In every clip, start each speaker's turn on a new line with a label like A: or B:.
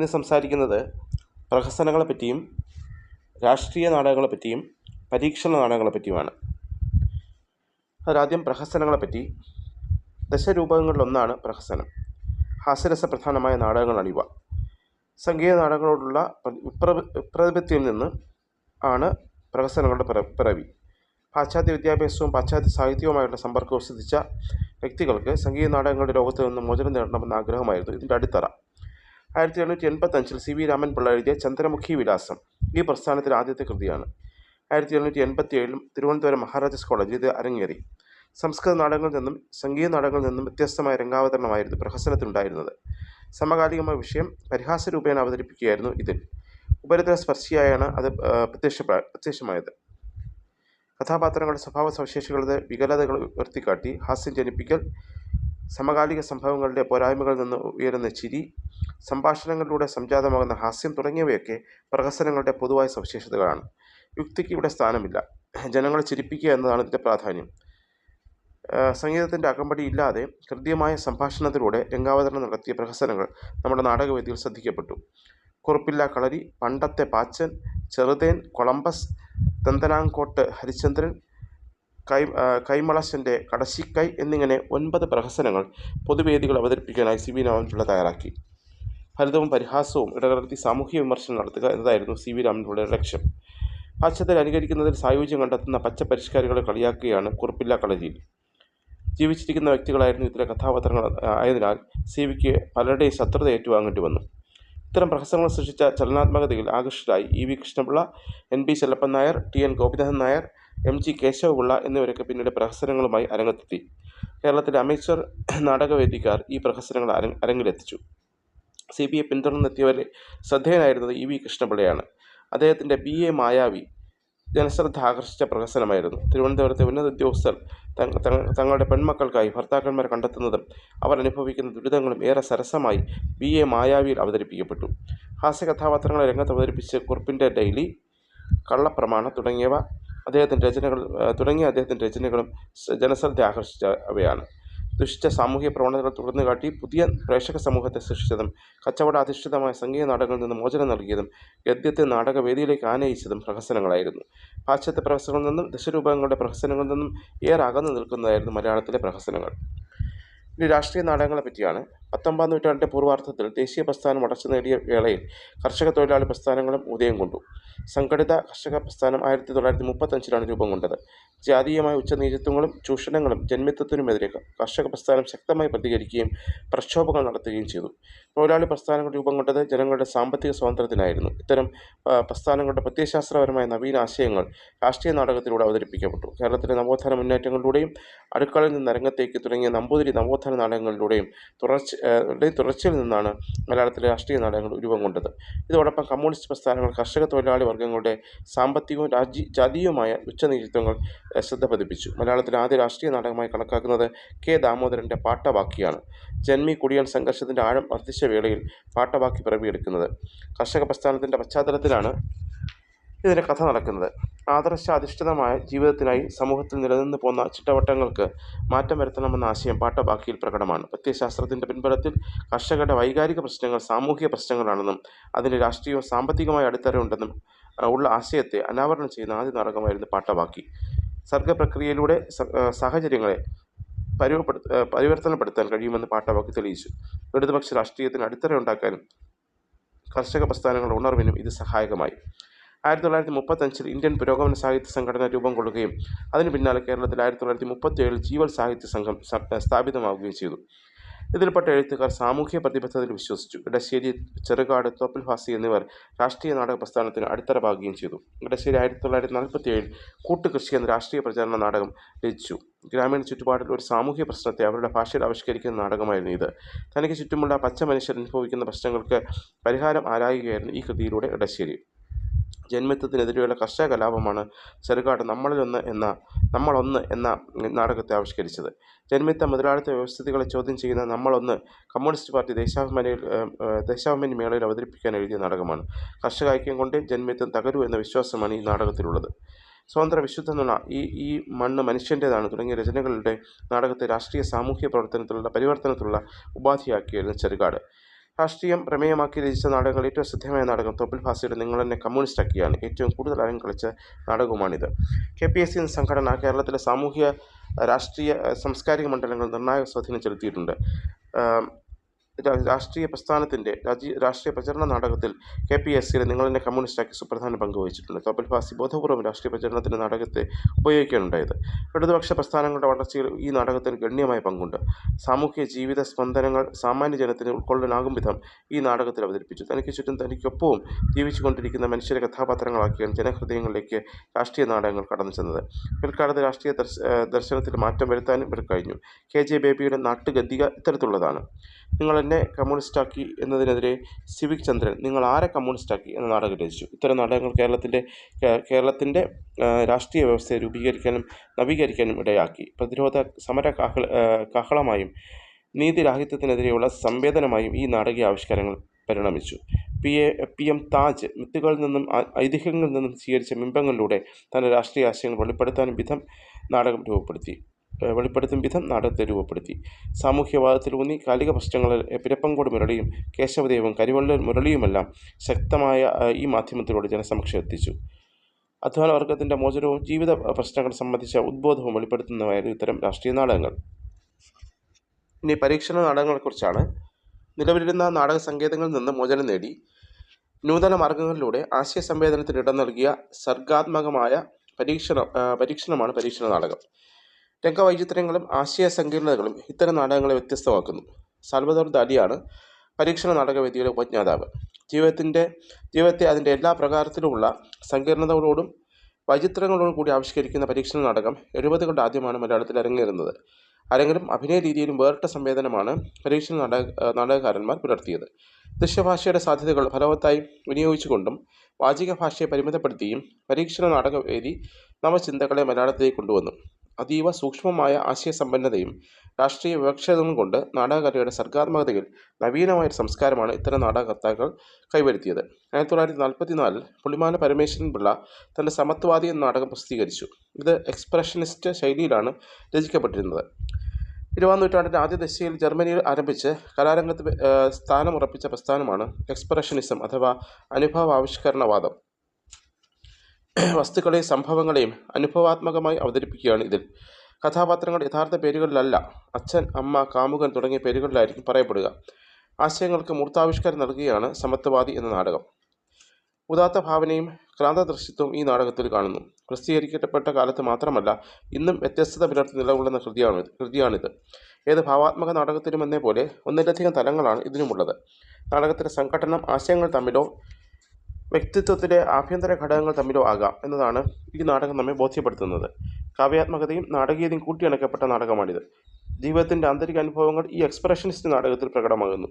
A: ഇന്ന് സംസാരിക്കുന്നത് പ്രഹസനങ്ങളെ പറ്റിയും രാഷ്ട്രീയ നാടകങ്ങളെ പറ്റിയും പരീക്ഷണ നാടകങ്ങളെ പറ്റിയുമാണ്. അതിലാദ്യം പ്രഹസനങ്ങളെ പറ്റി. ദശരൂപങ്ങളിലൊന്നാണ് പ്രഹസനം. ഹാസ്യരസ പ്രധാനമായ നാടകങ്ങളാണ് ഇവ. സംഗീത നാടകങ്ങളോടുള്ള പ്രതിപത്തിയിൽ നിന്ന് ആണ് പ്രഹസനങ്ങളുടെ പിറ പിറവി. പാശ്ചാത്യ വിദ്യാഭ്യാസവും പാശ്ചാത്യ സാഹിത്യവുമായുള്ള സമ്പർക്കവും സിദ്ധിച്ച വ്യക്തികൾക്ക് സംഗീത നാടകങ്ങളുടെ ലോകത്ത് നിന്ന് മോചനം നേടണമെന്ന ആഗ്രഹമായിരുന്നു. ഇതിന്റെ അടിത്തറ. ആയിരത്തി എണ്ണൂറ്റി എൺപത്തഞ്ചിൽ സി വി രാമൻ പിള്ള എഴുതിയ ചന്ദ്രമുഖി വിലാസം ഈ പ്രസ്ഥാനത്തിലെ ആദ്യത്തെ കൃതിയാണ്. ആയിരത്തി എണ്ണൂറ്റി എൺപത്തി ഏഴിലും തിരുവനന്തപുരം മഹാരാജാസ് കോളേജിൽ ഇത് അരങ്ങേറി. സംസ്കൃത നാടകങ്ങളിൽ നിന്നും സംഗീത നാടകങ്ങളിൽ നിന്നും വ്യത്യസ്തമായ രംഗാവതരണമായിരുന്നു പ്രഹസനത്തിനുണ്ടായിരുന്നത് സമകാലികമായ വിഷയം പരിഹാസ രൂപേണ അവതരിപ്പിക്കുകയായിരുന്നു ഇതിൽ. ഉപരിതല സ്പർശിയായാണ് അത് പ്രത്യക്ഷ പ്രത്യക്ഷമായത്. കഥാപാത്രങ്ങളുടെ സ്വഭാവ സവിശേഷികളുടെ വികലതകൾ ഉയർത്തിക്കാട്ടി ഹാസ്യം ജനിപ്പിക്കൽ സമകാലിക സംഭവങ്ങളുടെ പോരായ്മകളിൽ നിന്ന് ഉയരുന്ന ചിരി സംഭാഷണങ്ങളിലൂടെ സംജാതമാകുന്ന ഹാസ്യം തുടങ്ങിയവയൊക്കെ പ്രഹസനങ്ങളുടെ പൊതുവായ സവിശേഷതകളാണ്. യുക്തിക്ക് ഇവിടെ സ്ഥാനമില്ല. ജനങ്ങളെ ചിരിപ്പിക്കുക എന്നതാണ് ഇതിന്റെ പ്രാധാന്യം. സംഗീതത്തിന്റെ അകമ്പടി ഇല്ലാതെ ഹൃദ്യമായ സംഭാഷണത്തിലൂടെ രംഗാവതരണം നടത്തിയ പ്രഹസനങ്ങൾ നമ്മുടെ നാടകവേദിയിൽ ശ്രദ്ധിക്കപ്പെട്ടു. കുറുപ്പില്ല കളരി പണ്ടത്തെ പാച്ചൻ ചെറുതേൻ കൊളംബസ് തന്തനാങ്കോട്ട് ഹരിചന്ദ്രൻ കൈ കൈമളശന്റെ കടശിക്കൈ എന്നിങ്ങനെ ഒൻപത് പ്രഹസനങ്ങൾ പൊതുവേദികൾ അവതരിപ്പിക്കാനായി സി വി നവൻപിള്ള തയ്യാറാക്കി. ഫലിതവും പരിഹാസവും ഇടകലർത്തി സാമൂഹ്യ വിമർശനം നടത്തുക എന്നതായിരുന്നു സി വി രാമൻപിള്ളയുടെ ലക്ഷ്യം. പാശ്ചാത്യർ അനുകരിക്കുന്നതിൽ സായുജ്യം കണ്ടെത്തുന്ന പച്ച പരിഷ്കാരികളെ കളിയാക്കുകയാണ് കുറിപ്പില്ല കളരിയിൽ. ജീവിച്ചിരിക്കുന്ന വ്യക്തികളായിരുന്നു ഇത്തരം കഥാപാത്രങ്ങൾ ആയതിനാൽ സി വിക്ക് പലരുടെയും ശത്രുത ഏറ്റുവാങ്ങേണ്ടി വന്നു. ഇത്തരം പ്രഹസനങ്ങൾ സൃഷ്ടിച്ച ചലനാത്മകതയിൽ ആകർഷിതരായി E V Krishnapillai N P Chellappan Nair T N Gopinathan Nair M G Keshavapillai എന്നിവരൊക്കെ പിന്നീട് പ്രഹസനങ്ങളുമായി അരങ്ങത്തെത്തി. കേരളത്തിലെ അമേച്ചർ നാടകവേദിക്കാർ ഈ പ്രഹസനങ്ങൾ അര അരങ്ങിലെത്തിച്ചു. സി ബി ഐ പിന്തുടർന്നെത്തിയവരെ ശ്രദ്ധേയനായിരുന്നത് ഇ വി കൃഷ്ണപിള്ളയാണ്. അദ്ദേഹത്തിന്റെ ബി എ മായാവി ജനശ്രദ്ധ ആകർഷിച്ച പ്രഹസനമായിരുന്നു. തിരുവനന്തപുരത്തെ ഉന്നത ഉദ്യോഗസ്ഥർ തങ്ങളുടെ പെൺമക്കൾക്കായി ഭർത്താക്കന്മാരെ കണ്ടെത്തുന്നതും അവർ അനുഭവിക്കുന്ന ദുരിതങ്ങളും ഏറെ സരസമായി ബി എ മായാവിയിൽ അവതരിപ്പിക്കപ്പെട്ടു. ഹാസ്യ കഥാപാത്രങ്ങളെ രംഗത്ത് അവതരിപ്പിച്ച് കുറിപ്പിന്റെ ഡെയിലി കള്ളപ്രമാണം തുടങ്ങിയവ അദ്ദേഹത്തിന്റെ രചനകൾ തുടങ്ങിയ അദ്ദേഹത്തിന്റെ രചനകളും ജനശ്രദ്ധ ആകർഷിച്ചവയാണ് ദുഷിച്ച സാമൂഹിക പ്രവണതകൾ തുറന്നു കാട്ടി പുതിയ പ്രേക്ഷക സമൂഹത്തെ സൃഷ്ടിച്ചതും കച്ചവട അധിഷ്ഠിതമായ സംഗീത നാടകങ്ങളിൽ നിന്ന് മോചനം നൽകിയതും ഗദ്യത്തെ നാടകവേദിയിലേക്ക് ആനയിച്ചതും പ്രഹസനങ്ങളായിരുന്നു. പാശ്ചാത്യ പ്രഹസനങ്ങളിൽ നിന്നും ദശരൂപങ്ങളുടെ പ്രഹസനങ്ങളിൽ നിന്നും ഏറെ അകന്നു നിൽക്കുന്നതായിരുന്നു മലയാളത്തിലെ പ്രഹസനങ്ങൾ. ഇനി രാഷ്ട്രീയ നാടകങ്ങളെ പറ്റിയാണ്. പത്തൊമ്പതാം നൂറ്റാണ്ടിന്റെ പൂർവാർത്ഥത്തിൽ ദേശീയ പ്രസ്ഥാനം വളർച്ച നേടിയ വേളയിൽ കർഷക തൊഴിലാളി പ്രസ്ഥാനങ്ങളും ഉദയം കൊണ്ടു. സംഘടിത കർഷക പ്രസ്ഥാനം ആയിരത്തി തൊള്ളായിരത്തി മുപ്പത്തഞ്ചിലാണ് രൂപം കൊണ്ടത്. ജാതീയമായ ഉച്ചനീചത്വങ്ങളും ചൂഷണങ്ങളും ജന്മിത്വത്തിനുമെതിരെ കർഷക പ്രസ്ഥാനം ശക്തമായി പ്രതികരിക്കുകയും പ്രക്ഷോഭങ്ങൾ നടത്തുകയും ചെയ്തു. തൊഴിലാളി പ്രസ്ഥാനങ്ങൾ രൂപം കൊണ്ടത് ജനങ്ങളുടെ സാമ്പത്തിക സ്വാതന്ത്ര്യത്തിനായിരുന്നു. ഇത്തരം പ്രസ്ഥാനങ്ങളുടെ പ്രത്യയശാസ്ത്രപരമായ നവീന ആശയങ്ങൾ രാഷ്ട്രീയ നാടകത്തിലൂടെ അവതരിപ്പിക്കപ്പെട്ടു. കേരളത്തിലെ നവോത്ഥാന മുന്നേറ്റങ്ങളിലൂടെയും അടുക്കളയിൽ നിന്ന് രംഗത്തേക്ക് തുടങ്ങിയ നമ്പൂതിരി നവോത്ഥാന നാടകങ്ങളിലൂടെയും തുടർച്ച തുടർച്ചയിൽ നിന്നാണ് മലയാളത്തിലെ രാഷ്ട്രീയ നാടകങ്ങൾ രൂപം കൊണ്ടത് ഇതോടൊപ്പം കമ്മ്യൂണിസ്റ്റ് പ്രസ്ഥാനങ്ങൾ കർഷക തൊഴിലാളി വർഗങ്ങളുടെ സാമ്പത്തികവും രാജ്യ ജാതീയവുമായ ഉച്ചനീചിത്വങ്ങൾ ശ്രദ്ധ പതിപ്പിച്ചു. മലയാളത്തിലെ ആദ്യ രാഷ്ട്രീയ നാടകമായി കണക്കാക്കുന്നത് കെ ദാമോദരന്റെ പാട്ടവാക്കിയാണ്. ജന്മി കുടിയൻ സംഘർഷത്തിന്റെ ആഴം വർദ്ധിച്ച വേളയിൽ പാട്ടവാക്കി പിറവിയെടുക്കുന്നത്. കർഷക പ്രസ്ഥാനത്തിന്റെ പശ്ചാത്തലത്തിലാണ് ഇതിന്റെ കഥ നടക്കുന്നത്. ആദർശാധിഷ്ഠിതമായ ജീവിതത്തിനായി സമൂഹത്തിൽ നിലനിന്ന് പോന്ന ചിട്ടവട്ടങ്ങൾക്ക് മാറ്റം വരുത്തണമെന്ന ആശയം പാട്ടബാക്കിയിൽ പ്രകടമാണ്. പ്രത്യയശാസ്ത്രത്തിന്റെ പിൻബലത്തിൽ കർഷകരുടെ വൈകാരിക പ്രശ്നങ്ങൾ സാമൂഹിക പ്രശ്നങ്ങളാണെന്നും അതിന് രാഷ്ട്രീയവും സാമ്പത്തികമായ അടിത്തറയുണ്ടെന്നും ഉള്ള ആശയത്തെ അനാവരണം ചെയ്യുന്ന ആദ്യ നാടകമായിരുന്നു പാട്ടബാക്കി സർഗപ്രക്രിയയിലൂടെ സാഹചര്യങ്ങളെ പരിവപ്പെടുത്ത പരിവർത്തനപ്പെടുത്താൻ കഴിയുമെന്ന് പാട്ടബാക്കി തെളിയിച്ചു. ഇടതുപക്ഷ രാഷ്ട്രീയത്തിന് അടിത്തറ ഉണ്ടാക്കാനും കർഷക പ്രസ്ഥാനങ്ങളുടെ ഉണർവിനും ഇത് സഹായകമായി. ആയിരത്തി തൊള്ളായിരത്തി മുപ്പത്തഞ്ചിൽ ഇന്ത്യൻ പുരോഗമന സാഹിത്യ സംഘടന രൂപം കൊള്ളുകയും അതിന് പിന്നാലെ കേരളത്തിൽ ആയിരത്തി തൊള്ളായിരത്തി മുപ്പത്തിയേഴിൽ ജീവൽ സാഹിത്യ സംഘം സ്ഥാപിതമാവുകയും ചെയ്തു. ഇതിൽപ്പെട്ട എഴുത്തുകാർ സാമൂഹ്യ പ്രതിബദ്ധതയിൽ വിശ്വസിച്ചു. ഇടശ്ശേരി ചെറുകാട് തോപ്പിൽ ഹാസി എന്നിവർ രാഷ്ട്രീയ നാടക പ്രസ്ഥാനത്തിന് അടിത്തറ പാകുകയും ചെയ്തു. ഇടശ്ശേരി ആയിരത്തി തൊള്ളായിരത്തി നാൽപ്പത്തി ഏഴിൽ കൂട്ടുകൃഷി എന്ന രാഷ്ട്രീയ പ്രചാരണ നാടകം രചിച്ചു. ഗ്രാമീണ ചുറ്റുപാടിൽ ഒരു സാമൂഹ്യ പ്രശ്നത്തെ അവരുടെ ഭാഷയിൽ ആവിഷ്കരിക്കുന്ന നാടകമായിരുന്നു ഇത്. തനിക്ക് ചുറ്റുമുള്ള പച്ച മനുഷ്യർ അനുഭവിക്കുന്ന പ്രശ്നങ്ങൾക്ക് പരിഹാരം ആരായുകയായിരുന്നു ഈ കൃതിയിലൂടെ ഇടശ്ശേരി. ജന്മിത്വത്തിനെതിരെയുള്ള കർഷക കലാപമാണ് ചെറുകാട് നമ്മളിലൊന്ന് എന്ന നമ്മളൊന്ന് എന്ന നാടകത്തെ ആവിഷ്കരിച്ചത്. ജന്മിത്ത മുതലാളിത്ത വ്യവസ്ഥിതികളെ ചോദ്യം ചെയ്യുന്ന നമ്മളൊന്ന് കമ്മ്യൂണിസ്റ്റ് പാർട്ടി ദേശാഭിമാനിയിൽ ദേശാഭിമാനി മേളയിൽ അവതരിപ്പിക്കാൻ എഴുതിയ നാടകമാണ്. കർഷക ഐക്യം കൊണ്ട് ജന്മിത്വം തകരൂ എന്ന വിശ്വാസമാണ് ഈ നാടകത്തിലുള്ളത്. സ്വതന്ത്ര വിശുദ്ധ നുണ ഈ ഈ മണ്ണ് മനുഷ്യന്റേതാണ് തുടങ്ങിയ രചനകളുടെ നാടകത്തെ രാഷ്ട്രീയ സാമൂഹ്യ പ്രവർത്തനത്തിലുള്ള പരിവർത്തനത്തിലുള്ള ഉപാധിയാക്കിയായിരുന്നു ചെറുകാട്. രാഷ്ട്രീയം പ്രമേയമാക്കി രചിച്ച നാടകങ്ങൾ ഏറ്റവും ശ്രദ്ധേയമായ നാടകം തൊപ്പിൽ ഭാസിയുടെ നിങ്ങൾ എന്നെ കമ്മ്യൂണിസ്റ്റാക്കിയാണ് ഏറ്റവും കൂടുതൽ അരങ്ങ് കളിച്ച നാടകവുമാണിത്. കെ പി എസ് സി സംഘടന കേരളത്തിലെ സാമൂഹ്യ രാഷ്ട്രീയ സാംസ്കാരിക മണ്ഡലങ്ങൾ നിർണായക സ്വാധീനം ചെലുത്തിയിട്ടുണ്ട്. രാഷ്ട്രീയ പ്രസ്ഥാനത്തിന്റെ രാഷ്ട്രീയ പ്രചരണ നാടകത്തിൽ കെ പി എസ് സിയിലെ നിങ്ങൾ എന്നെ കമ്മ്യൂണിസ്റ്റാക്കി സുപ്രധാന പങ്ക് വഹിച്ചിട്ടുണ്ട്. തോപ്പൽ ഫാസി ബോധപൂർവം രാഷ്ട്രീയ പ്രചരണത്തിന് നാടകത്തെ ഉപയോഗിക്കാനുണ്ടായത് ഇടതുപക്ഷ പ്രസ്ഥാനങ്ങളുടെ വളർച്ചയിൽ ഈ നാടകത്തിന് ഗണ്യമായ പങ്കുണ്ട്. സാമൂഹ്യ ജീവിത സ്പന്ദനങ്ങൾ സാമാന്യ ജനത്തിന് ഉൾക്കൊള്ളാനാകും വിധം ഈ നാടകത്തിൽ അവതരിപ്പിച്ചു. തനിക്ക് ചുറ്റും തനിക്കൊപ്പവും ജീവിച്ചുകൊണ്ടിരിക്കുന്ന മനുഷ്യരെ കഥാപാത്രങ്ങളാക്കിയാണ് ജനഹൃദയങ്ങളിലേക്ക് രാഷ്ട്രീയ നാടകങ്ങൾ കടന്നു ചെന്നത്. പിൽക്കാലത്ത് രാഷ്ട്രീയ ദർശനത്തിൽ മാറ്റം വരുത്താനും ഇവർ കഴിഞ്ഞു. കെ ജെ ബേബിയുടെ നാട്ടുഗതിക ഇത്തരത്തിലുള്ളതാണ്. നിങ്ങൾ എന്നെ കമ്മ്യൂണിസ്റ്റാക്കി എന്നതിനെതിരെ സിവിക് ചന്ദ്രൻ നിങ്ങൾ ആരെ കമ്മ്യൂണിസ്റ്റാക്കി എന്ന നാടകം രചിച്ചു. ഇത്തരം നാടകങ്ങൾ കേരളത്തിന്റെ കേരളത്തിന്റെ രാഷ്ട്രീയ വ്യവസ്ഥയെ രൂപീകരിക്കാനും നവീകരിക്കാനും ഇടയാക്കി. പ്രതിരോധ സമര കാഹള കാഹളമായും നീതിരാഹിത്യത്തിനെതിരെയുള്ള സംവേദനമായും ഈ നാടകീയ ആവിഷ്കാരങ്ങൾ പരിണമിച്ചു. P A P M Taj മിത്തുകളിൽ നിന്നും ഐതിഹ്യങ്ങളിൽ നിന്നും സ്വീകരിച്ച ബിംബങ്ങളിലൂടെ തന്റെ രാഷ്ട്രീയ ആശയങ്ങൾ വെളിപ്പെടുത്താനും വിധം നാടകം രൂപപ്പെടുത്തി. വെളിപ്പെടുത്തും വിധം നാടകത്തെ രൂപപ്പെടുത്തി. സാമൂഹ്യവാദത്തിലൂന്നി കാലിക പ്രശ്നങ്ങളിൽ പിരപ്പങ്കോട് മുരളിയും കേശവദേവും കരിവള്ളൂർ മുരളിയുമെല്ലാം ശക്തമായ ഈ മാധ്യമത്തിലൂടെ ജനസമക്ഷം എത്തിച്ചു. അധ്വാന വർഗത്തിന്റെ മോചനവും ജീവിത പ്രശ്നങ്ങൾ സംബന്ധിച്ച ഉദ്ബോധവും വെളിപ്പെടുത്തുന്നതായിരുന്നു ഇത്തരം രാഷ്ട്രീയ നാടകങ്ങൾ. ഇനി പരീക്ഷണ നാടകങ്ങളെക്കുറിച്ചാണ്. നിലവിലിരുന്ന നാടക സങ്കേതങ്ങളിൽ നിന്ന് മോചനം നേടി. നൂതന മാർഗങ്ങളിലൂടെ ആശയ സംവേദനത്തിന് ഇടം നൽകിയ സർഗാത്മകമായ പരീക്ഷണ പരീക്ഷണമാണ് പരീക്ഷണ നാടകം. രംഗവൈചിത്ര്യങ്ങളും ആശയ സങ്കീർണതകളും ഇത്തരം നാടകങ്ങളെ വ്യത്യസ്തമാക്കുന്നു. സാൽവദോർ ദാലിയാണ് പരീക്ഷണ നാടകവേദിയുടെ ഉപജ്ഞാതാവ്. ജീവിതത്തിന്റെ ജീവിതത്തെ അതിന്റെ എല്ലാ പ്രകാരത്തിലുമുള്ള സങ്കീർണതകളോടും വൈചിത്രങ്ങളോടും കൂടി ആവിഷ്കരിക്കുന്ന പരീക്ഷണ നാടകം എഴുപതുകളുടെ ആദ്യമാണ് മലയാളത്തിൽ അരങ്ങേറുന്നത്. അരങ്ങിലും അഭിനയ രീതിയിലും വേറിട്ട സംവേദനമാണ് പരീക്ഷണ നാടക നാടകകാരന്മാർ പുലർത്തിയത്. ദൃശ്യഭാഷയുടെ സാധ്യതകൾ ഫലവത്തായി വിനിയോഗിച്ചുകൊണ്ടും വാചിക ഭാഷയെ പരിമിതപ്പെടുത്തിയും പരീക്ഷണ നാടകവേദി നവചിന്തകളെ മലയാളത്തിലേക്ക് കൊണ്ടുവന്നു. അതീവ സൂക്ഷ്മമായ ആശയസമ്പന്നതയും രാഷ്ട്രീയ വിവക്ഷതയും കൊണ്ട് നാടകകലയുടെ സർഗാത്മകതയിൽ നവീനമായ സംസ്കാരമാണ് ഇത്തരം നാടകകർത്താക്കൾ കൈവരുത്തിയത്. ആയിരത്തി തൊള്ളായിരത്തി നാൽപ്പത്തി നാലിൽ പുളിമാല പരമേശ്വരൻ പിള്ള തന്റെ സമത്വവാദി എന്ന നാടകം പ്രസിദ്ധീകരിച്ചു. ഇത് എക്സ്പ്രഷനിസ്റ്റ് ശൈലിയിലാണ് രചിക്കപ്പെട്ടിരുന്നത്. ഇരുപതാം നൂറ്റാണ്ടിന്റെ ആദ്യ ദശയിൽ ജർമ്മനിയിൽ ആരംഭിച്ച് കലാരംഗത്ത് സ്ഥാനമുറപ്പിച്ച പ്രസ്ഥാനമാണ് എക്സ്പ്രഷനിസം അഥവാ അനുഭവാവിഷ്കരണവാദം. വസ്തുക്കളെയും സംഭവങ്ങളെയും അനുഭവാത്മകമായി അവതരിപ്പിക്കുകയാണ് ഇതിൽ. കഥാപാത്രങ്ങൾ യഥാർത്ഥ പേരുകളിലല്ല അച്ഛൻ അമ്മ കാമുകൻ തുടങ്ങിയ പേരുകളിലായിരിക്കും പറയപ്പെടുക. ആശയങ്ങൾക്ക് മൂർത്താവിഷ്കാരം നൽകുകയാണ് സമത്വവാദി എന്ന നാടകം. ഉദാത്ത ഭാവനയും ക്രാന്തദൃശ്യത്വവും ഈ നാടകത്തിൽ കാണുന്നു. പ്രസിദ്ധീകരിക്കപ്പെട്ട കാലത്ത് മാത്രമല്ല ഇന്നും വ്യത്യസ്തത പുലർത്തി നിലകൊള്ളുന്ന കൃതിയാണ് കൃതിയാണിത്. ഏത് ഭാവാത്മക നാടകത്തിലും എന്നേ പോലെ ഒന്നിലധികം തലങ്ങളാണ് ഇതിനുമുള്ളത്. നാടകത്തിന്റെ സംഘടനം ആശയങ്ങൾ തമ്മിലോ വ്യക്തിത്വത്തിലെ ആഭ്യന്തര ഘടകങ്ങൾ തമ്മിലോ ആകാം എന്നതാണ് ഈ നാടകം നമ്മെ ബോധ്യപ്പെടുത്തുന്നത്. കാവ്യാത്മകതയും നാടകീയതയും കൂട്ടിയിണക്കപ്പെട്ട നാടകമാണിത്. ജീവിതത്തിന്റെ ആന്തരിക അനുഭവങ്ങൾ ഈ എക്സ്പ്രഷനിസ്റ്റ് നാടകത്തിൽ പ്രകടമാകുന്നു.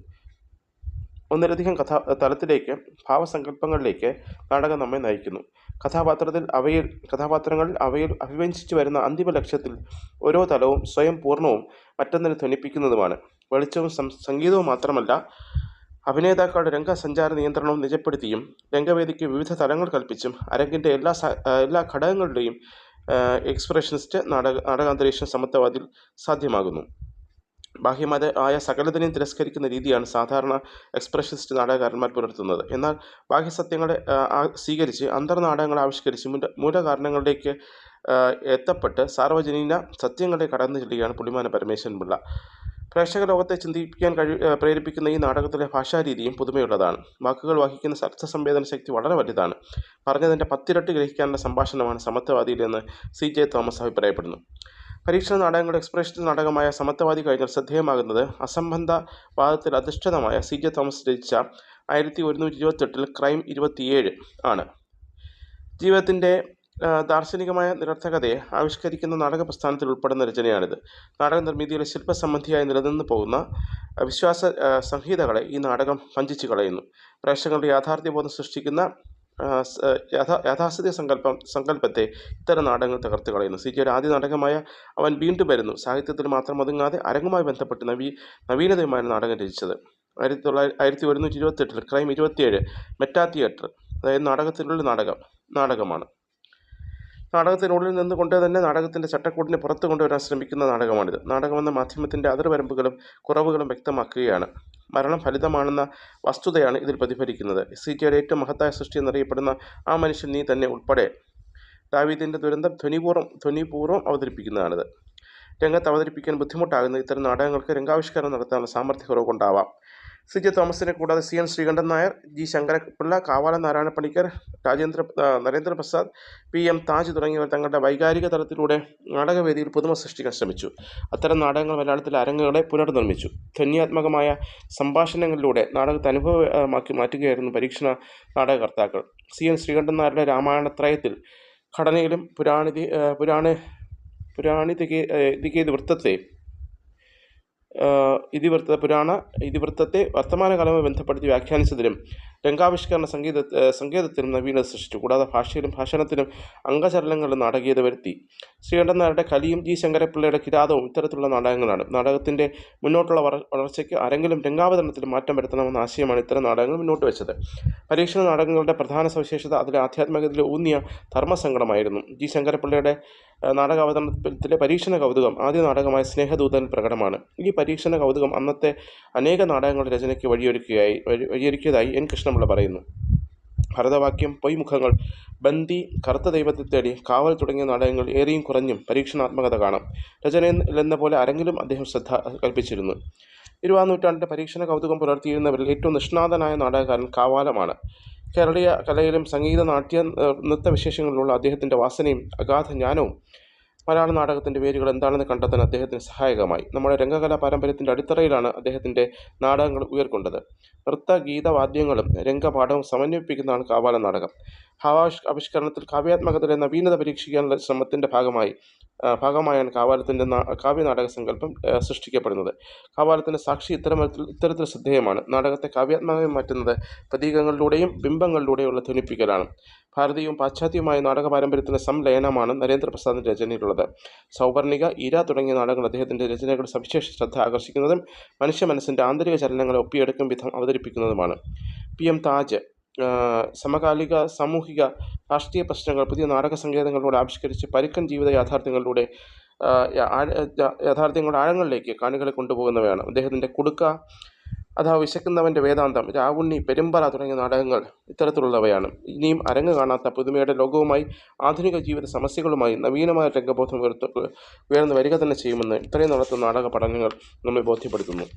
A: ഒന്നിലധികം കഥാ തലത്തിലേക്ക് ഭാവസങ്കല്പങ്ങളിലേക്ക് നാടകം നമ്മെ നയിക്കുന്നു. കഥാപാത്രത്തിൽ അവയിൽ കഥാപാത്രങ്ങളിൽ അവയിൽ അഭിവഞ്ചിച്ചു വരുന്ന അന്തിമ ലക്ഷ്യത്തിൽ ഓരോ തലവും സ്വയം പൂർണവും മറ്റൊന്നിനെ ധ്വനിപ്പിക്കുന്നതുമാണ്. വെളിച്ചവും സംഗീതവും മാത്രമല്ല അഭിനേതാക്കളുടെ രംഗസഞ്ചാര നിയന്ത്രണവും നിജപ്പെടുത്തിയും രംഗവേദിക്ക് വിവിധ തലങ്ങൾ കൽപ്പിച്ചും അരങ്ങിന്റെ എല്ലാ എല്ലാ ഘടകങ്ങളുടെയും എക്സ്പ്രഷനിസ്റ്റ് നാടക നാടകാന്തരീക്ഷം സമത്വവാദിൽ സാധ്യമാകുന്നു. ബാഹ്യമത ആയ സകലതിനെയും തിരസ്കരിക്കുന്ന രീതിയാണ് സാധാരണ എക്സ്പ്രഷനിസ്റ്റ് നാടകകാരന്മാർ പുലർത്തുന്നത്. എന്നാൽ ബാഹ്യസത്യങ്ങളെ സ്വീകരിച്ച് അന്തർനാടകങ്ങൾ ആവിഷ്കരിച്ച് മൂല മൂലകാരണങ്ങളിലേക്ക് എത്തപ്പെട്ട് സാർവജനീന സത്യങ്ങളെ കടന്നു ചെല്ലുകയാണ് പുളിമാന പരമേശ്വരൻ പിള്ള. പ്രേക്ഷക ലോകത്തെ ചിന്തിപ്പിക്കാൻ കഴി പ്രേരിപ്പിക്കുന്ന ഈ നാടകത്തിലെ ഭാഷാരീതിയും പുതുമയുള്ളതാണ്. വാക്കുകൾ വഹിക്കുന്ന അർത്ഥസംവേദന ശക്തി വളരെ വലുതാണ്. പറഞ്ഞതിന്റെ പത്തിരട്ടി ഗ്രഹിക്കാനുള്ള സംഭാഷണമാണ് സമത്വവാദിയിൽ എന്ന് സി. ജെ. തോമസ് അഭിപ്രായപ്പെടുന്നു. പരീക്ഷണ നാടകങ്ങളുടെ എക്സ്പ്രഷൻ നാടകമായ സമത്വവാദി കഴിഞ്ഞാൽ ശ്രദ്ധേയമാകുന്നത് അസംബന്ധ വാദത്തിൽ അധിഷ്ഠിതമായ സി. ജെ. തോമസ് രചിച്ച ആയിരത്തി ഒരുന്നൂറ്റി ഇരുപത്തെട്ടിൽ ക്രൈം ഇരുപത്തിയേഴ് ആണ്. ജീവിതത്തിന്റെ ദാർശനികമായ നിരർത്ഥകതയെ ആവിഷ്കരിക്കുന്ന നാടക പ്രസ്ഥാനത്തിൽ ഉൾപ്പെടുന്ന രചനയാണിത്. നാടക നിർമ്മിതിയിലെ ശില്പസംബന്ധിയായി നിലനിന്ന് പോകുന്ന വിശ്വാസ സംഹിതകളെ ഈ നാടകം വഞ്ചിച്ചു കളയുന്നു. പ്രേക്ഷകരുടെ യാഥാർത്ഥ്യബോധം സൃഷ്ടിക്കുന്ന യാഥാ യാഥാസ്ഥിതിക സങ്കല്പം സങ്കല്പത്തെ ഇത്തരം നാടകങ്ങൾ തകർത്ത് കളയുന്നു. സി ജിയുടെ ആദ്യ നാടകമായ അവൻ വീണ്ടും വരുന്നു. സാഹിത്യത്തിൽ മാത്രം ഒതുങ്ങാതെ അരങ്ങുമായി ബന്ധപ്പെട്ട് നവീ നവീനതയുമാണ് നാടകം രചിച്ചത്. ആയിരത്തി തൊള്ളായിരത്തി ആയിരത്തി ഒരുന്നൂറ്റി ഇരുപത്തെട്ടിൽ ക്രൈം ഇരുപത്തിയേഴ് മെറ്റാ തിയേറ്റർ അതായത് നാടകത്തിനുള്ള നാടകം നാടകമാണ്. നാടകത്തിനുള്ളിൽ നിന്ന് കൊണ്ട് തന്നെ നാടകത്തിന്റെ ചട്ടക്കൂടിനെ പുറത്തു കൊണ്ടുവരാൻ ശ്രമിക്കുന്ന നാടകമാണിത്. നാടകമെന്ന മാധ്യമത്തിന്റെ അതിർവരമ്പുകളും കുറവുകളും വ്യക്തമാക്കുകയാണ്. മരണം ഫലിതമാണെന്ന വസ്തുതയാണ് ഇതിൽ പ്രതിഫലിക്കുന്നത്. സി ജിയുടെ ഏറ്റവും മഹത്തായ സൃഷ്ടി എന്നറിയപ്പെടുന്ന ആ മനുഷ്യൻ നീ തന്നെ ഉൾപ്പെടെ. ദാവീദിന്റെ ദുരന്തം ധ്വനിപൂർവം ധ്വനിപൂർവം അവതരിപ്പിക്കുന്നതാണിത്. രംഗത്ത് അവതരിപ്പിക്കാൻ ബുദ്ധിമുട്ടാകുന്ന ഇത്തരം നാടകങ്ങൾക്ക് രംഗാവിഷ്കാരം നടത്താനുള്ള സാമർഥ്യക്കുറവ് കൊണ്ടാവാം സി ജെ തോമസിനെ കൂടാതെ C N Sreekantan Nair G Sankarapillai Kavalam Narayana Panicker Rajendra Narendra Narendraprasad P M Taj തുടങ്ങിയവർ തങ്ങളുടെ വൈകാരിക തലത്തിലൂടെ നാടകവേദിയിൽ പുതുമ സൃഷ്ടിക്കാൻ ശ്രമിച്ചു. അത്തരം നാടകങ്ങൾ മലയാളത്തിലെ അരങ്ങുകളെ പുനർനിർമ്മിച്ചു. ധന്യാത്മകമായ സംഭാഷണങ്ങളിലൂടെ നാടകത്തെ അനുഭവമാക്കി മാറ്റുകയായിരുന്നു പരീക്ഷണ നാടകകർത്താക്കൾ. സി എൻ ശ്രീകണ്ഠൻ നായരുടെ രാമായണത്രയത്തിൽ ഘടനയിലും പുരാണിതി പുരാണ പുരാണിതികേ വൃത്തത്തെ ഇതിവൃത്ത പുരാണ ഇതിവൃത്തത്തെ വർത്തമാനകാലവുമായി ബന്ധപ്പെടുത്തി വ്യാഖ്യാനിച്ചതിലും രംഗാവിഷ്കരണ സംഗീത സങ്കേതത്തിനും നവീനത സൃഷ്ടിച്ചു. കൂടാതെ ഭാഷയിലും ഭാഷണത്തിലും അംഗചലനങ്ങളിലും നാടകീയത വരുത്തി. ശ്രീകണ്ഠൻ നായരുടെ കലിയും ജി. ശങ്കരപ്പിള്ളയുടെ കിരാതവും ഇത്തരത്തിലുള്ള നാടകങ്ങളാണ്. നാടകത്തിന്റെ മുന്നോട്ടുള്ള വളർ വളർച്ചയ്ക്ക് ആരെങ്കിലും രംഗാവതരണത്തിൽ മാറ്റം വരുത്തണമെന്ന ആശയമാണ് ഇത്തരം നാടകങ്ങൾ മുന്നോട്ട് വെച്ചത്. പരീക്ഷണ നാടകങ്ങളുടെ പ്രധാന സവിശേഷത അതിലെ ആധ്യാത്മികതയിൽ ഊന്നിയ ധർമ്മസങ്കടമായിരുന്നു. ജി. ശങ്കരപ്പിള്ളയുടെ ആഹ് നാടകാവതരണത്തിലെ പരീക്ഷണ കൗതുകം ആദ്യ നാടകമായ സ്നേഹദൂതൻ പ്രകടമാണ്. ഈ പരീക്ഷണ കൗതുകം അന്നത്തെ അനേക നാടകങ്ങളുടെ രചനയ്ക്ക് വഴിയൊരുക്കുകയായി വഴി വഴിയൊരുക്കിയതായി എൻ. കൃഷ്ണപിള്ള പറയുന്നു. ഭരതവാക്യം പൊയ്മുഖങ്ങൾ ബന്ദി കറുത്ത ദൈവത്തെ തേടി കാവൽ തുടങ്ങിയ നാടകങ്ങൾ ഏറെയും കുറഞ്ഞും പരീക്ഷണാത്മകത കാണാം. രചനയിലെന്ന പോലെ ആരെങ്കിലും അദ്ദേഹം ശ്രദ്ധ കൽപ്പിച്ചിരുന്നു. ഇരുപതാം നൂറ്റാണ്ടിന്റെ പരീക്ഷണ കൗതുകം പുലർത്തിയിരുന്നവരിൽ ഏറ്റവും നിഷ്ണാതനായ നാടകകാരൻ കാവാലമാണ്. കേരളീയ കലയിലും സംഗീത നാട്യ നൃത്ത വിശേഷങ്ങളിലുള്ള അദ്ദേഹത്തിന്റെ വാസനയും അഗാധ ജ്ഞാനവും മലയാള നാടകത്തിന്റെ വേരുകൾ എന്താണെന്ന് കണ്ടെത്താൻ അദ്ദേഹത്തിന് സഹായകമായി. നമ്മുടെ രംഗകലാ പാരമ്പര്യത്തിന്റെ അടിത്തറയിലാണ് അദ്ദേഹത്തിന്റെ നാടകങ്ങൾ ഉയർക്കൊണ്ടത്. നൃത്ത ഗീത വാദ്യങ്ങളും രംഗപാഠവും സമന്വയിപ്പിക്കുന്നതാണ് കാവാല നാടകം. ഭാവാഷ് ആവിഷ്കരണത്തിൽ കാവ്യാത്മകതയെ നവീനത പരീക്ഷിക്കാനുള്ള ശ്രമത്തിന്റെ ഭാഗമായി ഭാഗമായാണ് കാവാലത്തിന്റെ കാവ്യനാടക സങ്കല്പം സൃഷ്ടിക്കപ്പെടുന്നത്. കാവാലത്തിന്റെ സാക്ഷി ഇത്തരത്തിൽ ഇത്തരത്തിൽ ശ്രദ്ധേയമാണ്. നാടകത്തെ കാവ്യാത്മകമായി മാറ്റുന്നത് പ്രതീകങ്ങളിലൂടെയും ബിംബങ്ങളിലൂടെയുള്ള ധ്വനിപ്പിക്കലാണ്. ഭാരതീയവും പാശ്ചാത്യവുമായ നാടക പാരമ്പര്യത്തിന്റെ സംലയനമാണ് നരേന്ദ്രപ്രസാദിന്റെ രചനയിലുള്ളത്. സൗവർണിക ഇര തുടങ്ങിയ നാടകങ്ങൾ അദ്ദേഹത്തിന്റെ രചനകൾ സവിശേഷ ശ്രദ്ധ ആകർഷിക്കുന്നതും മനുഷ്യ മനസ്സിന്റെ ആന്തരിക ചലനങ്ങളെ ഒപ്പിയെടുക്കും വിധം അവതരിപ്പിക്കുന്നതുമാണ്. പി. എം. താജ് സമകാലിക സാമൂഹിക രാഷ്ട്രീയ പ്രശ്നങ്ങൾ പുതിയ നാടക സങ്കേതങ്ങളിലൂടെ ആവിഷ്കരിച്ച് പരുക്കൻ ജീവിത യാഥാർത്ഥ്യങ്ങളിലൂടെ യാഥാർത്ഥ്യങ്ങളുടെ ആഴങ്ങളിലേക്ക് കാണികളെ കൊണ്ടുപോകുന്നവയാണ്. അദ്ദേഹത്തിന്റെ കുടുക്ക അഥവാ വിശക്കുന്നവന്റെ വേദാന്തം രാവുണ്ണി പെരുമ്പറ തുടങ്ങിയ നാടകങ്ങൾ ഇത്തരത്തിലുള്ളവയാണ്. ഇനിയും അരങ്ങ് കാണാത്ത പുതുമയുടെ ലോകവുമായി ആധുനിക ജീവിത സമസ്യകളുമായി നവീനമായ രംഗബോധം ഉയർത്തു ഉയർന്നു വരിക തന്നെ ചെയ്യുമെന്ന് ഇത്രയും നടത്തുന്ന നാടക പഠനങ്ങൾ നമ്മെ ബോധ്യപ്പെടുത്തുന്നു.